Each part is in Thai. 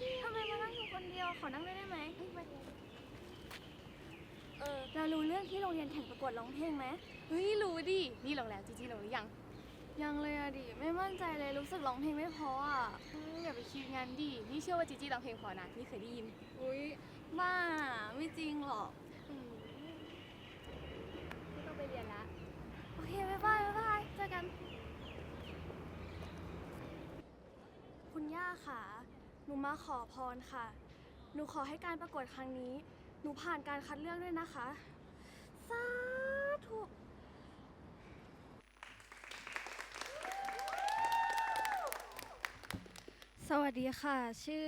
ฟ้าใสทำไมมานั่งอยู่คนเดียวขอนั่งด้วยได้ไหมเออเรารู้เรื่องที่โรงเรียนแข่งประกวดร้องเพลงไหมเฮ้ยรู้ดินี่ลงแล้วจีจีลงหรือยัง ยังเลยอะดิไม่มั่นใจเลยรู้สึกร้องเพลงไม่เพออะอืมอย่าไปคิดงั้นดินี่เชื่อว่าจีจีร้องเพลงเพอนะนี่เคยได้ยิน อุ้ยบ้าไม่จริงหรอกอืมไม่ต้องไปเรียนละโอเคบ๊ายบายบ๊ายบายเจอกัน คุณย่าค่ะ หนูมาขอพรค่ะ หนูขอให้การประกวดครั้งนี้ หนูผ่านการคัดเลือกด้วยนะคะ สาธุ สวัสดีค่ะ ชื่อ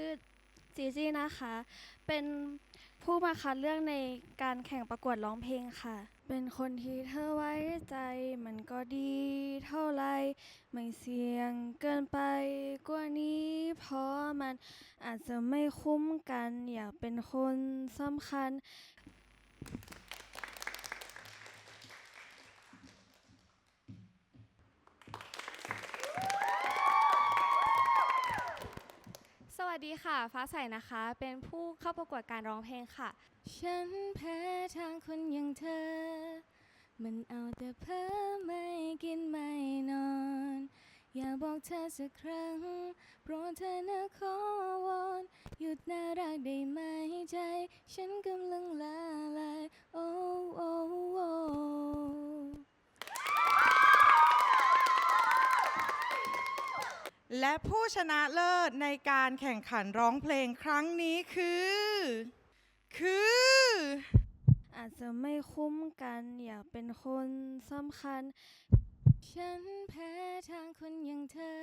จีจี้นะคะ เป็นผู้มาคัดเลือกในการแข่งประกวดร้องเพลงค่ะ เป็นคนที่เธอไว้ใจมันก็ดีเท่าไร ไม่เสี่ยงเกินไปกว่านี้ เพราะมันอาจจะไม่คุ้มกัน อยากเป็นคนสำคัญ สดีค่ะ ฟ้าใสนะคะ เป็นผู้เข้าประกวดการร้องเพลงค่ะ ฉันแพ้ทางคนอย่างเธอ มันเอาแต่เพ้อไม่กินไม่นอน อย่าบอกเธอสักครั้ง โปรดเธอนะขอวอน หยุดน่ารักได้ไหมใจ ฉันกำ และผู้ชนะเลิศในการแข่งขันร้องเพลงครั้งนี้คือ คือ อาจจะไม่คุ้มกันอยากเป็นคนสำคัญ ฉันแพ้ทางคนอย่างเธอ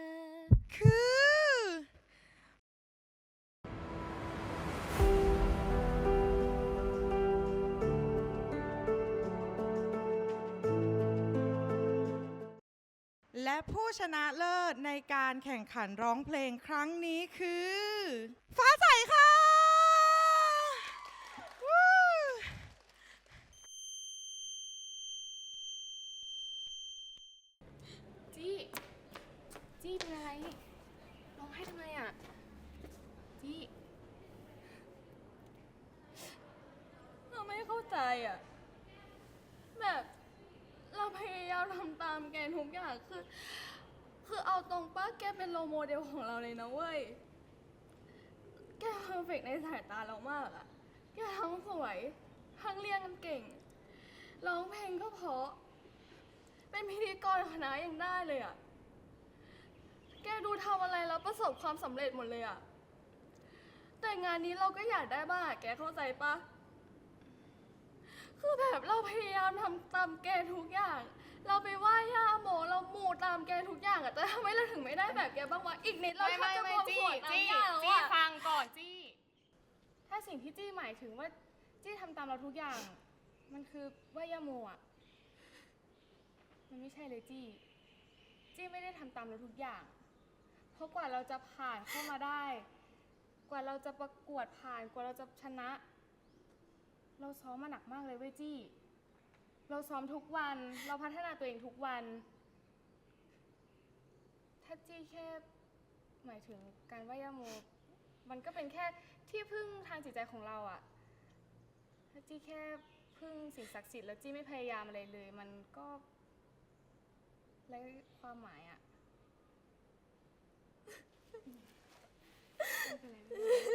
คือ ผู้ชนะเลิศในการแข่งขันร้องเพลงครั้งนี้คือ ฟ้าใสค่ะวู้จี้ จี้เป็นอะไรร้องไห้ทำไมอะ จี้เราไม่เข้าใจอะ แบบ เราพยายาม ทำตามแกทุกอย่างคือ คือเอาตรงป้าแกเป็นโลโมเดลของเราเลยนะเว้ย แกเพอร์เฟกในสายตาเรามากอะแกทั้งสวยทั้งเรียนกันเก่ง ร้องเพลงก็เพราะ เป็นพิธีกรคณะยังได้เลยอะแกดูทำอะไรแล้วประสบความสำเร็จหมดเลยอะแต่งานนี้เราก็อยากได้บ้างแกเข้าใจปะคือแบบเราพยายามทำตามแกทุกอย่าง เราไปไหว้ย่าโมเราหมู่ตามแกทุกอย่างอะแต่ทำไมเราถึงไม่ได้แบบแกบ้างวะอีกนิดเราไม่แทบไม่จะไม่บวงจี้สรวงตามจี้ย่าแล้วจี้อะฟังก่อนจี้ ถ้าสิ่งที่จี้หมายถึงว่าจี้ทำตามเราทุกอย่าง มันคือว่ายาโมอะมันไม่ใช่เลยจี้ จี้ไม่ได้ทำตามเราทุกอย่าง เพราะกว่าเราจะผ่านเข้ามาได้ กว่าเราจะประกวดผ่านกว่าเราจะชนะ เราซ้อมมาหนักมากเลยเว้ยจี้ เราซ้อมทุกวัน เราพัฒนาตัวเองทุกวัน ถ้าจี้แค่หมายถึงการไหว้ยาโมมันก็เป็นแค่ที่พึ่งทางจิตใจของเราอะถ้าจี้แค่พึ่งสิ่งศักดิ์สิทธิ์แล้วจี้ไม่พยายามอะไรเลย มันก็ไร้ความหมายอะ ไม่เป็นไรไม่เป็นไร